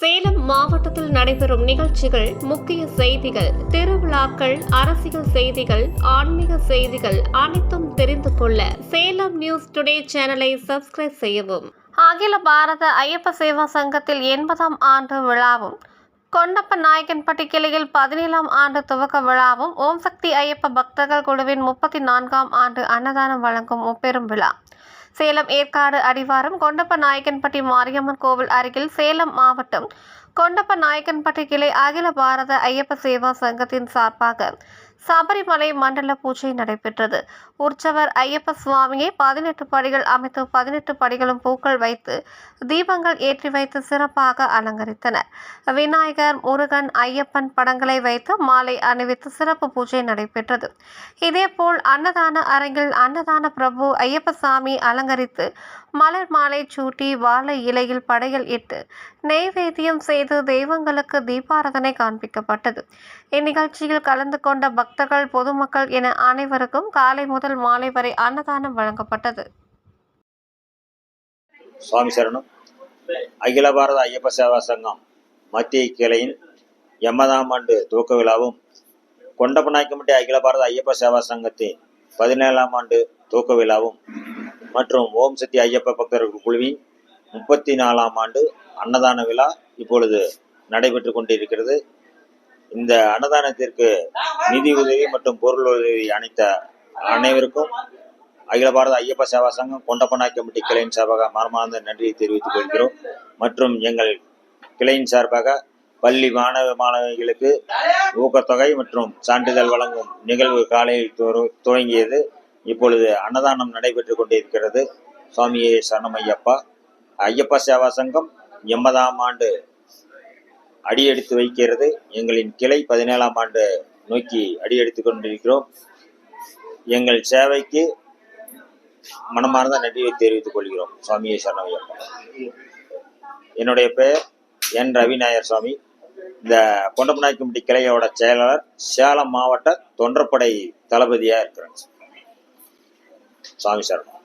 சேலம் மாவட்டத்தில் நடைபெறும் நிகழ்ச்சிகள் முக்கிய செய்திகள் திருவிழாக்கள் அரசியல் செய்திகள் ஆன்மீக செய்திகள் அனைத்தும் தெரிந்து கொள்ள சேலம் நியூஸ் டுடே சேனலை சப்ஸ்கிரைப் செய்யவும். அகில பாரத ஐயப்ப சேவா சங்கத்தில் எண்பதாம் ஆண்டு விழாவும் கொண்டப்ப நாயக்கன்பட்டி கிளையில் பதினேழாம் ஆண்டு துவக்க விழாவும் ஓம் சக்தி ஐயப்ப பக்தர்கள் குழுவின் முப்பத்தி நான்காம் ஆண்டு அன்னதானம் வழங்கும் முப்பெரும் விழா. சேலம் ஏற்காடு அடிவாரம் கொண்டப்ப நாயக்கன்பட்டி மாரியம்மன் கோவில் அருகில் சேலம் மாவட்டம் கொண்டப்ப நாயக்கன்பட்டி கிளை அகில பாரத ஐயப்ப சேவா சங்கத்தின் சார்பாக சபரிமலை மண்டல பூஜை நடைபெற்றது. உற்சவர் ஐயப்ப சுவாமியை பதினெட்டு படிகள் அமைத்து பதினெட்டு படிகளும் பூக்கள் வைத்து தீபங்கள் ஏற்றி வைத்து சிறப்பாக அலங்கரித்தனர். விநாயகர் முருகன் ஐயப்பன் படங்களை வைத்து மாலை அணிவித்து சிறப்பு பூஜை நடைபெற்றது. இதேபோல் அன்னதான அரங்கில் அன்னதான பிரபு ஐயப்பசாமி அலங்கரித்து மலர் மாலை சூட்டி வாழை இலையில் படையல் இட்டு நெய்வேத்தியம் செய்து தெய்வங்களுக்கு தீபாராதனை காண்பிக்கப்பட்டது. இந்நிகழ்ச்சியில் கலந்து கொண்ட பக்தர்கள் பொதுமக்கள் என அனைவருக்கும் காலை முதல் மாலை வரை அன்னதானம் வழங்கப்பட்டது. சுவாமி சரணம். அகில பாரத ஐயப்ப சேவா சங்கம் மத்திய கிளையின் எண்பதாம் ஆண்டு துவக்க விழாவும் கொண்டப்பநாயக்கம்பட்டி அகில பாரத ஐயப்ப சேவா சங்கத்தின் பதினேழாம் ஆண்டு துவக்க விழாவும் மற்றும் ஓம் சக்தி ஐயப்ப பக்தர்கள் குழுவின் முப்பத்தி நாலாம் ஆண்டு அன்னதான விழா இப்பொழுது நடைபெற்று கொண்டிருக்கிறது. இந்த அன்னதானத்திற்கு நிதி உதவி மற்றும் பொருள் உதவி அனைத்த அனைவருக்கும் அகில பாரத ஐயப்ப சேவா சங்கம் கொண்டப்பனாய் கமிட்டி கிளையின் சார்பாக மனமார்ந்த நன்றியை தெரிவித்துக் கொள்கிறோம். மற்றும் எங்கள் கிளையின் சார்பாக பள்ளி மாணவ மாணவிகளுக்கு ஊக்கத்தொகை மற்றும் சான்றிதழ் வழங்கும் நிகழ்வு காலையில் துவங்கியது. இப்பொழுது அன்னதானம் நடைபெற்றுக் கொண்டிருக்கிறது. சுவாமியே சரணம் ஐயப்பா ஐயப்பா சேவா சங்கம் எண்பதாம் ஆண்டு அடியெடுத்து வைக்கிறது. எங்களின் கிளை பதினேழாம் ஆண்டு நோக்கி அடியெடுத்து கொண்டிருக்கிறோம். எங்கள் சேவைக்கு மனமார்ந்த நன்றியை தெரிவித்துக் கொள்கிறோம் சுவாமியை சரணமையப்பா. என்னுடைய பெயர் என். ரவிநாயர் சுவாமி. இந்த கொண்டப்பநாயக்கம்பட்டி கிளையோட செயலாளர் சேலம் மாவட்ட தொண்டற்படை தளபதியாக இருக்கிறேன் சுவாமி சரணம்.